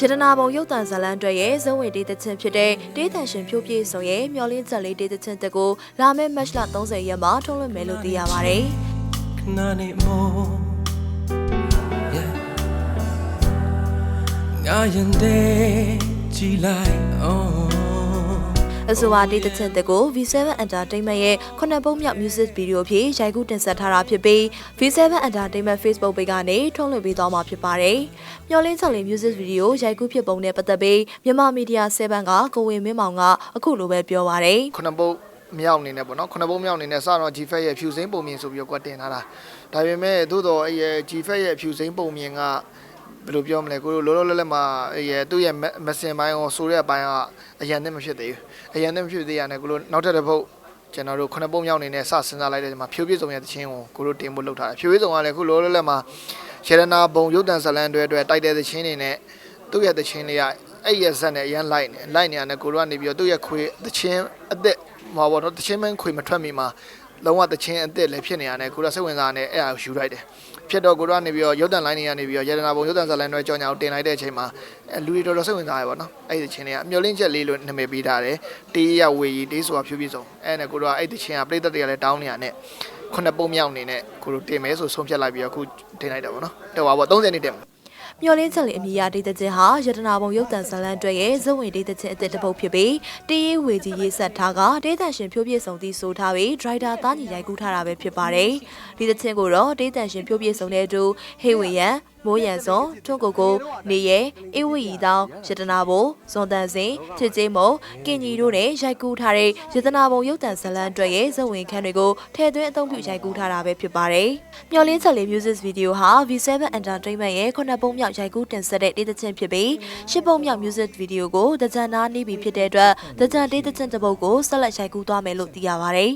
ရတနာဘုံရုပ်တံဇာလန်တွေရဲ့ဇုံဝင်ဒေးသချင်းဖြစ်တဲ့ဒေးတန်ရှင်ဖြိုးပြေဆောင်ရဲ့မျောလင်းချက်လေးဒေးသချင်းတက်ကိုလာမယ့်မတ်လ30ရက်မှာထုတ်လွှင့်မယ်လို့သိရပါတယ်။ Nani mo Yeah ငါရင်တဲ့ကြည်လိုက် oh အဆိုပါဒေးသချင်းတက်ကို V7 Entertainment ရဲ့ခုနှစ်ပုံမြောက် music video ဖြင့်ရိုက်ကူးတင်ဆက်ထားတာဖြစ်ပြီး V7 Entertainment Facebook page ကနေထုတ်လွှင့်ပေးသွားမှာဖြစ်ပါတယ်။မျောလင်းချက်လေး music video ရိုက်ကူးဖြစ်ပုံနဲ့ပတ်သက်ပြီးမြန်မာမီဒီယာ7ကကိုဝင်မင်းမောင်ကအခုလိုပဲပြောပါတယ်ခုနှစ်ပုတ်မြောက်အနေနဲ့ပေါ့နော်ခုနှစ်ပုတ်မြောက်အနေနဲ့စတော့ G Fat ရဲ့ဖြူစိမ့်ပုံမြင်ဆိုပြီးတော့ကွက်တင်ထားတာဒါပေမဲ့သို့တော့အဲ့ရဲ့ G Fat ရဲ့ဖြူစိမ့်ပုံမြင်က ဘယ်လိုပြောမလဲကိုလိုလောလောလတ်လတ်မှာအဲ့ရဲ့သူ့ရဲ့မစင်ပိုင်းရောဆိုတဲ့အပိုင်းကအရန်နဲ့မဖြစ်သေးဘူးအရန်နဲ့မဖြစ်သေးရနဲ့ကိုလိုနောက်ထပ်တစ်ပုတ်ကျွန်တော်တို့ခုနှစ်ပုတ်မြောက်အနေနဲ့စစဉ်းစားလိုက်တဲ့ဒီမှာဖြိုးပြည့်စုံရဲ့တခြင်းကိုကိုလိုတင်ဖို့လုပ်ထားတယ်ဖြိုးပြည့်စုံကလည်းခုလောလောလတ်မှာရှရနာဘုံရုပ်တံဇလန်တွေအတွက်တိုက်တဲ့တခြင်းတွေနဲ့သူ့ရဲ့တခြင်းတွေကအဲ့ရဲ့ဇက်နဲ့အရန်လိုက်နေလိုက်နေရတယ်ကိုလိုကနေပြီးတော့သူ့ရဲ့ခွေတခြင်းအသက်ဟောပေါ့နော်တချင်းမန်းခွေမထွက်မီမှာ လုံးဝတချင်းအစ်စ်လည်းဖြစ်နေရတယ်ကိုရစိတ်ဝင်စားနေအဲ့ဒါကိုယူလိုက်တယ်ဖြစ်တော့ကိုရကနေပြီးတော့ရုပ်တံလိုင်းတွေကနေပြီးတော့ရတနာဘုံရုပ်တံဇာတ်လိုင်းတွေကြောင်းညာကိုတင်လိုက်တဲ့အချိန်မှာအဲလူတွေတော်တော်စိတ်ဝင်စားရပါတော့အဲ့ဒီတချင်းတွေကအမျော်လင့်ချက်လေးလို့နာမည်ပေးထားတယ်တေးရဝေကြီးတေးဆိုတာဖြူပြည့်စုံအဲ့နဲ့ကိုရအဲ့ဒီတချင်းကပြိသက်တွေကလည်းတောင်းနေရတဲ့ခုနှစ်ပုံမြောက်အနေနဲ့ကိုတို့တင်မယ်ဆိုဆုံးဖြတ်လိုက်ပြီးတော့အခုတင်လိုက်တာပေါ့နော်တော်ပါပေါ့30နှစ်တင် မျောလင်းချက်လေးအမိယာဒေသချင်းဟာရတနာဘုံရုပ်တံဇလန်တွေရဲ့ဇုံဝင်ဒေသချင်းအသစ်တစ်ပုတ်ဖြစ်ပြီးတည်ရေးဝေကြီးရေးဆက်ထားကဒေသရှင်ဖြိုးပြည့်စုံသည့်ဆိုထားပြီးဒရိုက်တာသားညီရိုက်ကူးထားတာပဲဖြစ်ပါတယ်ဒီသချင်းကိုတော့ဒေသရှင်ဖြိုးပြည့်စုံတဲ့သူဟေဝေယံမိုးရန်စွန်ထွန်းကိုကိုနေရဲအေဝီရီတောင်းရတနာဘုံဇွန်တန်စင်ချစ်ချင်းမုံကင်ကြီးတို့နဲ့ရိုက်ကူးထားတဲ့ရတနာဘုံရုပ်တံဇလန်တွေရဲ့ဇုံဝင်ခန်းတွေကိုထည့်သွင်းအသုံးပြုရိုက်ကူးထားတာပဲဖြစ်ပါတယ်မျောလင်းချက်လေး music video ဟာ V7 Entertainment ရဲ့ခုနှစ်ပုံမြောက်ရိုက်ကူးတင်ဆက်တဲ့ဒေသချင်းဖြစ်ပြီးရှစ်ပုံမြောက် music video ကိုတကြံနာနေပြီဖြစ်တဲ့အတွက်တကြံဒေသချင်းတစ်ပုဒ်ကိုဆက်လက်ရိုက်ကူးသွားမယ်လို့သိရပါတယ်